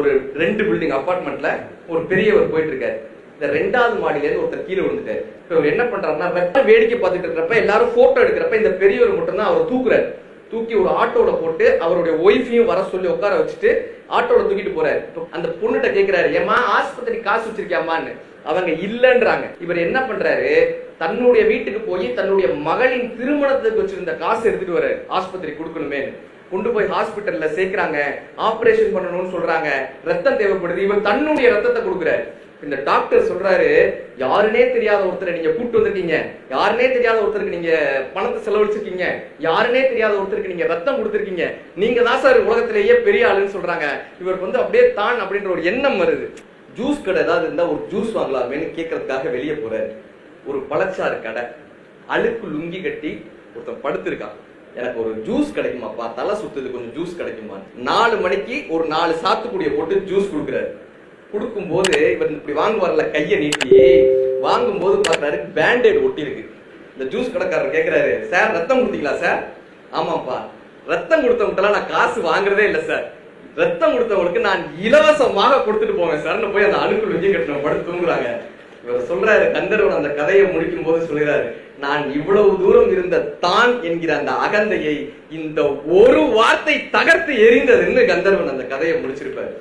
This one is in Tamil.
ஒரு ரெண்டு பில்டிங் அபார்ட்மெண்ட்ல ஒரு பெரியவர் போயிட்டு இருக்காரு இந்த ரெண்டாவது மாடியில இருந்து ஒருத்தர் கீழே விழுந்துட்டாரு. இப்ப என்ன பண்றாருன்னா வெப்ப வேடிக்கை பார்த்துட்டு இருக்கிறப்ப எல்லாரும் போட்டோ எடுக்கிறப்ப இந்த பெரியவர் மட்டும்தான் அவர் தூக்குறாரு. தூக்கி ஒரு ஆட்டோல போட்டு அவருடைய ஒய்ஃபையும் வர சொல்லி உட்கார வச்சுட்டு ஆட்டோல தூக்கிட்டு போறாரு. அந்த பொண்ணுகிட்ட கேட்கிறாரு ஏமா ஆஸ்பத்திரி காசு வச்சிருக்கியாமான்னு அவங்க இல்லைன்றாங்க. இவர் என்ன பண்றாரு தன்னுடைய வீட்டுக்கு போய் தன்னுடைய மகளின் திருமணத்துக்கு வச்சிருந்த காசு எடுத்துட்டு வராரு ஆஸ்பத்திரி கொடுக்கணுமே கொண்டு போய் ஹாஸ்பிட்டல்ல சேர்க்கிறாங்க. ஆபரேஷன் பண்ணணும்னு சொல்றாங்க. ரத்தம் தேவைப்படுது. இவர் தன்னுடைய ரத்தத்தை கொடுக்குறாரு. இந்த டாக்டர் சொல்றாரு யாருனே தெரியாத ஒருத்தரை நீங்க கூட்டு வந்திருக்கீங்க. யாருனே தெரியாத ஒருத்தருக்கு நீங்க பணத்தை செலவழிச்சிருக்கீங்க. யாருனே தெரியாத ஒருத்தருக்கு நீங்க ரத்தம் கொடுத்துருக்கீங்க. நீங்க தான் சார் உலகத்திலேயே பெரிய ஆளுன்னு சொல்றாங்க. இவருக்கு வந்து அப்படியே தான் அப்படின்ற ஒரு எண்ணம் வருது. ஜூஸ் கடை ஏதாவது இருந்தா ஒரு ஜூஸ் வாங்கலாமேன்னு கேட்கறதுக்காக வெளியே போறாரு. ஒரு பழச்சாறு கடை. அழுக்கு லுங்கி கட்டி ஒருத்தன் படுத்திருக்கான். எனக்கு ஒரு ஜூஸ் கிடைக்குமாப்பா தலை சுத்துது கொஞ்சம் ஜூஸ் கிடைக்குமா? நாலு மணிக்கு ஒரு நாலு சாத்துக்குடியை போட்டு ஜூஸ் கொடுக்குறாரு. கொடுக்கும்போது இவர் இப்படி வாங்குவார்ல கையை நீட்டி. வாங்கும்போது பார்க்கறாரு பேண்டேட் ஒட்டி இருக்கு இந்த ஜூஸ் கடைக்காரர் கேக்குறாரு சார் ரத்தம் கொடுத்தீங்களா சார்? ஆமாப்பா ரத்தம் கொடுத்தவங்கலாம் நான் காசு வாங்குறதே இல்லை சார். ரத்தம் கொடுத்தவங்களுக்கு நான் இலவசமாக கொடுத்துட்டு போவேன் சார்னு போய் அந்த அணுக்குள் வெஞ்சு கட்டின படுத்து தூங்குறாங்க. இவர் சொல்றாரு கந்தர்வன் அந்த கதையை முடிக்கும் போது சொல்கிறாரு நான் இவ்வளவு தூரம் இருந்த தான் என்கிற அந்த அகந்தையை இந்த ஒரு வார்த்தை தகர்த்து எரிந்ததுன்னு கந்தர்வன் அந்த கதையை முடிச்சிருப்பாரு.